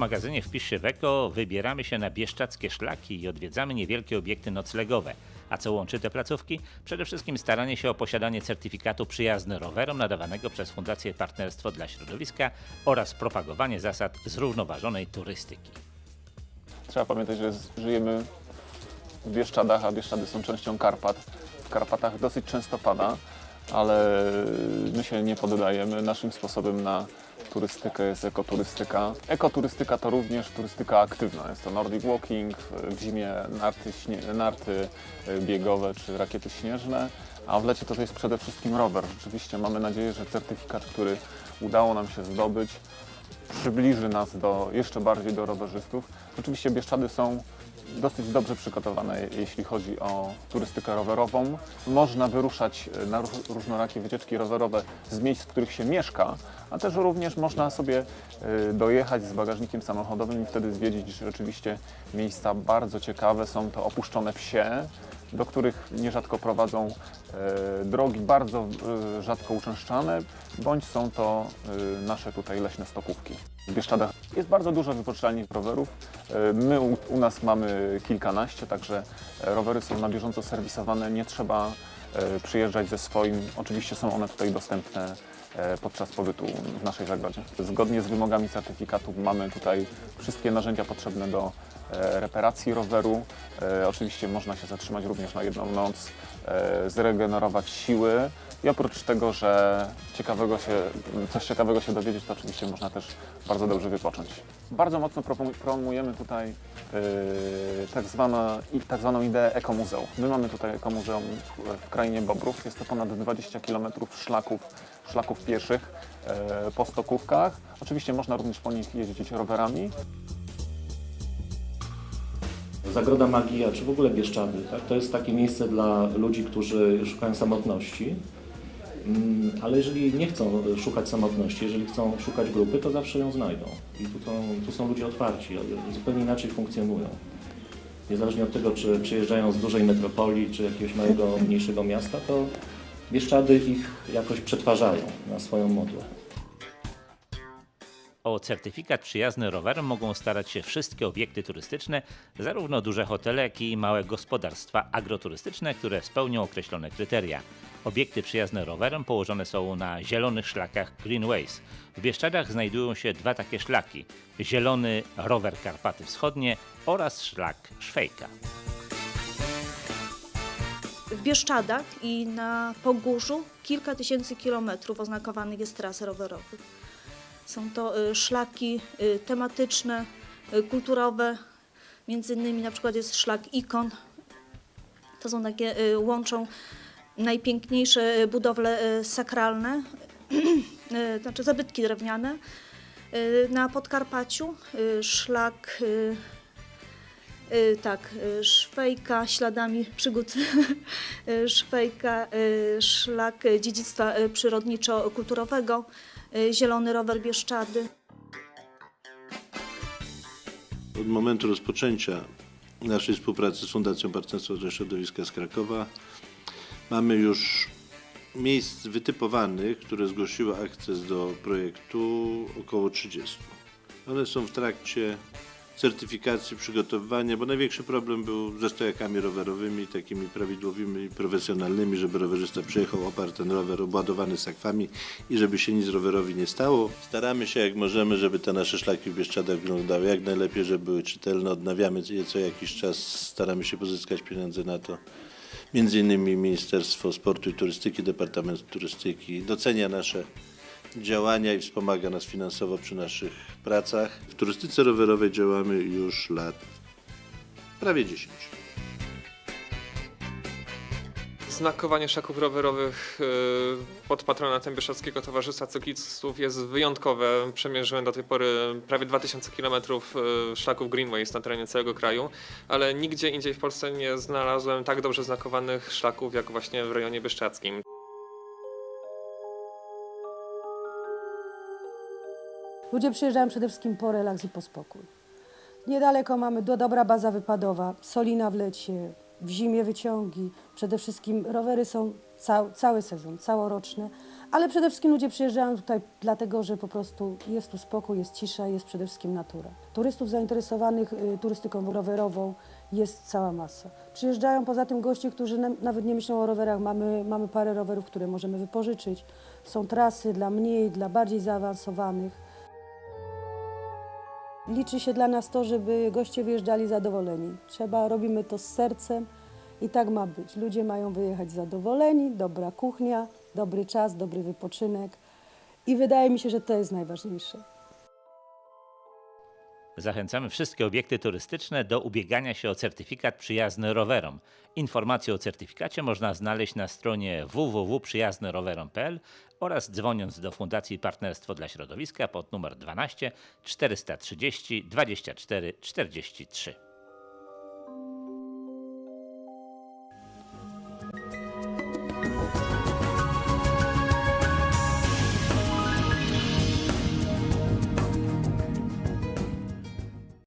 Magazynie Wpisz się w Eko wybieramy się na bieszczackie szlaki i odwiedzamy niewielkie obiekty noclegowe. A co łączy te placówki? Przede wszystkim staranie się o posiadanie certyfikatu przyjazny rowerom nadawanego przez Fundację Partnerstwo dla Środowiska oraz propagowanie zasad zrównoważonej turystyki. Trzeba pamiętać, że żyjemy w Bieszczadach, a Bieszczady są częścią Karpat. W Karpatach dosyć często pada, ale my się nie poddajemy. Naszym sposobem na turystykę jest ekoturystyka. Ekoturystyka to również turystyka aktywna. Jest to Nordic Walking, w zimie narty, narty y, biegowe czy rakiety śnieżne, a w lecie to jest przede wszystkim rower. Rzeczywiście mamy nadzieję, że certyfikat, który udało nam się zdobyć, przybliży nas do, jeszcze bardziej do rowerzystów. Oczywiście Bieszczady są dosyć dobrze przygotowane, jeśli chodzi o turystykę rowerową. Można wyruszać e, na róż- różnorakie wycieczki rowerowe z miejsc, w których się mieszka, a też również można sobie e, dojechać z bagażnikiem samochodowym i wtedy zwiedzić rzeczywiście miejsca bardzo ciekawe. Są to opuszczone wsie, do których nierzadko prowadzą e, drogi bardzo e, rzadko uczęszczane, bądź są to e, nasze tutaj leśne stopówki. W Bieszczadach jest bardzo dużo wypoczynalni rowerów. My u, u nas mamy kilkanaście, także rowery są na bieżąco serwisowane, nie trzeba przyjeżdżać ze swoim. Oczywiście są one tutaj dostępne podczas pobytu w naszej zagrodzie. Zgodnie z wymogami certyfikatu mamy tutaj wszystkie narzędzia potrzebne do e, reparacji roweru. E, Oczywiście można się zatrzymać również na jedną noc, e, zregenerować siły i oprócz tego, że ciekawego się, coś ciekawego się dowiedzieć, to oczywiście można też bardzo dobrze wypocząć. Bardzo mocno promu- promujemy tutaj e, tak, zwana, tak zwaną ideę ekomuzeum. My mamy tutaj ekomuzeum w krainie Bobrów. Jest to ponad 20 km szlaków, szlaków pieszych e, po stokówkach. Oczywiście można również po nich jeździć rowerami. Zagroda Magia, czy w ogóle Bieszczady, tak? to jest takie miejsce dla ludzi, którzy szukają samotności. Mm, Ale jeżeli nie chcą szukać samotności, jeżeli chcą szukać grupy, to zawsze ją znajdą. I tu są, tu są ludzie otwarci, zupełnie inaczej funkcjonują. Niezależnie od tego, czy przyjeżdżają z dużej metropolii, czy jakiegoś małego, mniejszego miasta, to Bieszczady ich jakoś przetwarzają na swoją modłę. O certyfikat przyjazny rowerom mogą starać się wszystkie obiekty turystyczne, zarówno duże hotele, jak i małe gospodarstwa agroturystyczne, które spełnią określone kryteria. Obiekty przyjazne rowerom położone są na zielonych szlakach Greenways. W Bieszczadach znajdują się dwa takie szlaki: zielony rower Karpaty Wschodnie oraz szlak Szwejka. W Bieszczadach i na Pogórzu kilka tysięcy kilometrów oznakowanych jest tras rowerowych. Są to y, szlaki y, tematyczne, y, kulturowe, między innymi na przykład jest szlak Ikon. To są takie, łączą najpiękniejsze budowle sakralne, znaczy zabytki drewniane. Na Podkarpaciu szlak tak, y, szwejka śladami przygód y, szwejka, y, szlak y, dziedzictwa y, przyrodniczo-kulturowego, y, zielony rower Bieszczady. Od momentu rozpoczęcia naszej współpracy z Fundacją Partnerstwa dla Środowiska z Krakowa mamy już miejsc wytypowanych, które zgłosiły akces do projektu około 30. One są w trakcie certyfikacji, przygotowywania, bo największy problem był ze stojakami rowerowymi, takimi prawidłowymi, profesjonalnymi, żeby rowerzysta przyjechał, oparł ten rower obładowany sakwami i żeby się nic rowerowi nie stało. Staramy się jak możemy, żeby te nasze szlaki w Bieszczadach wyglądały jak najlepiej, żeby były czytelne, odnawiamy je co jakiś czas, staramy się pozyskać pieniądze na to. Między innymi Ministerstwo Sportu i Turystyki, Departament Turystyki docenia nasze działania i wspomaga nas finansowo przy naszych pracach. W turystyce rowerowej działamy już lat prawie 10. Znakowanie szaków rowerowych y, pod patronatem Bieszczadzkiego Towarzystwa Cyklistów jest wyjątkowe. Przemierzyłem do tej pory prawie 2000 km y, szlaków Greenways na terenie całego kraju, ale nigdzie indziej w Polsce nie znalazłem tak dobrze znakowanych szlaków jak właśnie w rejonie bieszczadzkim. Ludzie przyjeżdżają przede wszystkim po relaks i po spokój. Niedaleko mamy do dobra baza wypadowa, Solina w lecie, w zimie wyciągi. Przede wszystkim rowery są cał, cały sezon, całoroczne, ale przede wszystkim ludzie przyjeżdżają tutaj dlatego, że po prostu jest tu spokój, jest cisza, jest przede wszystkim natura. Turystów zainteresowanych y, turystyką rowerową jest cała masa. Przyjeżdżają poza tym goście, którzy na, nawet nie myślą o rowerach. Mamy, mamy parę rowerów, które możemy wypożyczyć. Są trasy dla mniej, dla bardziej zaawansowanych. Liczy się dla nas to, żeby goście wyjeżdżali zadowoleni. Trzeba, robimy to z sercem i tak ma być. Ludzie mają wyjechać zadowoleni, dobra kuchnia, dobry czas, dobry wypoczynek i wydaje mi się, że to jest najważniejsze. Zachęcamy wszystkie obiekty turystyczne do ubiegania się o certyfikat przyjazny rowerom. Informacje o certyfikacie można znaleźć na stronie www.przyjaznyrowerom.pl oraz dzwoniąc do Fundacji Partnerstwo dla Środowiska pod numer 12 430 24 43.